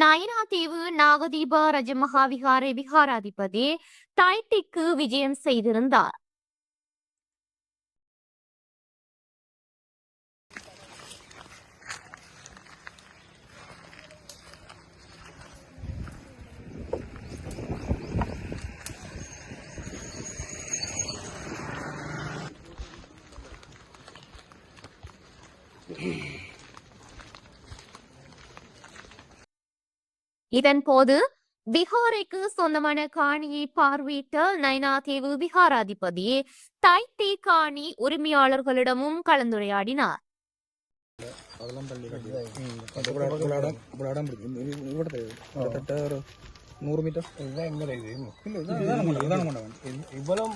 நயினாதீவு நாகதீப ரஜமகாவிகார விகாராதிபதி தைட்டிக்கு விஜயம் செய்திருந்தார். இதன்போது விகாரைக்கு சொந்தமான காணியை பார்வையிட்ட நைனாதீவு விகாராதிபதி தைட்டி காணி உரிமையாளர்களிடமும் கலந்துரையாடினார் அதெல்லாம் தள்ளி கட்டி ഇവിടെ ഇവിടെ ഇടം ഇവിടെ ഇടം പിടിക്കും ഇ- ഇവിടുത്തെ ഇവിടുത്തെ ഒരു നൂറ് മീറ്റർ இதுதான் எங்க இது ഇല്ല ഇതാണ് ഇതാണ് കൊണ്ടുപോകും ഇതാണ്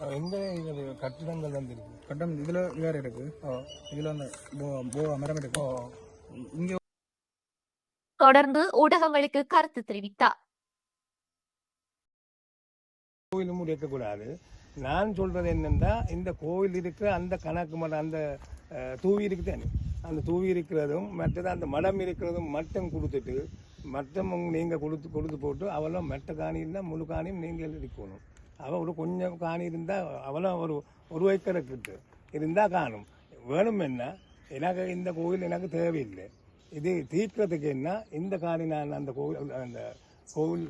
எங்க இது கட்டிடங்கள் வந்து இருக்கு கட்டம் இதுல வேற இருக்கு. இதுல அந்த போ- போ மரம் இருக்கு. இங்க தொடர்ந்து ஊடகங்களுக்கு கருத்து தெரிவித்தார். கோயிலும் இருக்கக்கூடாது. நான் சொல்றது என்னன்னா இந்த கோவில் இருக்கிற அந்த கணக்கு மடம் அந்த தூவி இருக்குதானே? அந்த தூவி இருக்கிறதும் மற்றது அந்த மடம் இருக்கிறதும் மட்டும் கொடுத்துட்டு மட்டம் நீங்க கொடுத்து கொடுத்து போட்டு அவளும் மெட்ட காணி இருந்தால் முழு காணியும் நீங்கள் இருக்கணும் அவள் ஒரு கொஞ்சம் காணி இருந்தால் அவளும் ஒரு ஒரு ஏக்கரை கிட்ட இருந்தால் காணும். வேணும் என்ன? எனக்கு இந்த கோவில் எனக்கு தேவையில்லை. இது தீர்க்கிறதுக்கு என்ன? இந்த காணி நான் அந்த கோவில் அந்த கோவில்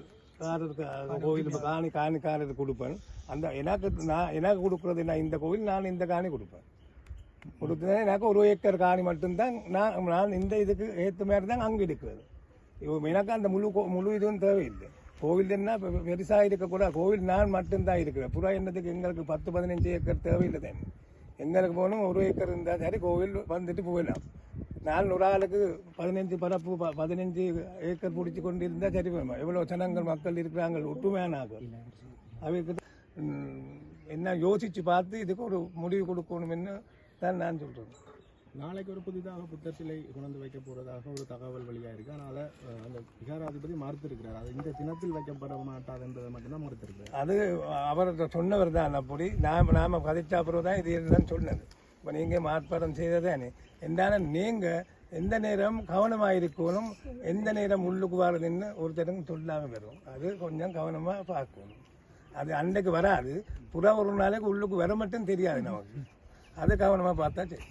இப்ப காணி காணிக்காரருக்கு கொடுப்பேன். அந்த எனக்கு நான் எனக்கு கொடுக்குறது நான் இந்த கோவில் நான் இந்த காணி கொடுப்பேன். கொடுத்தா எனக்கு ஒரு ஏக்கர் காணி மட்டும்தான் நான் நான் இந்த இதுக்கு ஏற்ற மாதிரி தான் அங்கே இருக்கிறது. எனக்கு அந்த முழு முழு இதுவும் தேவையில்லை. கோவில் என்ன பெருசாக இருக்கக்கூடாது கோவில் நான் மட்டும்தான் இருக்கிறேன். புறா என்னத்துக்கு எங்களுக்கு பத்து பதினஞ்சு ஏக்கர் தேவையில்லை தானே எங்களுக்கு போகணும் ஒரு ஏக்கர் இருந்தால் சரி கோவில் வந்துட்டு போயிடலாம். நான் ஒரு ஆளுக்கு பதினஞ்சு பரப்பு பதினஞ்சு ஏக்கர் பிடிச்சி கொண்டு இருந்தால் சரி போயிடும் எவ்வளோ ஜனங்கள் மக்கள் இருக்கிறாங்க ஒட்டுமே அவைக்கு என்ன யோசிச்சு பார்த்து இதுக்கு ஒரு முடிவு கொடுக்கணும்னு தான் நான் சொல்கிறேன் நாளைக்கு ஒரு புதிதாக புத்தர் சிலை கொண்டு வைக்க போறதாக ஒரு தகவல் வெளியாக இருக்கு. அதனால அந்த விகாராதிபதி மறுத்திருக்கிறார். அது இந்த தினத்தில் வைக்கப்பட மாட்டாது என்பதை மட்டும்தான் மறுத்திருக்கிறார். அது அவர்கிட்ட சொன்னவர் தான் அப்படி நாம் நாம் கதைச்சா பிறகு தான் இது இதுதான் சொன்னது. இப்போ நீங்கள் மாற்பாடம் செய்ததானே. என்றாலும் நீங்கள் எந்த நேரம் கவனமாக இருக்கணும் எந்த நேரம் உள்ளுக்கு வரதுன்னு ஒருத்தரும் சொல்லாமல் வரும். அது கொஞ்சம் கவனமாக பார்க்கணும். அது அன்றைக்கு வராது. புறா ஒரு நாளைக்கு உள்ளுக்கு வர மட்டும் தெரியாது நமக்கு. அதை கவனமாக பார்த்தா சரி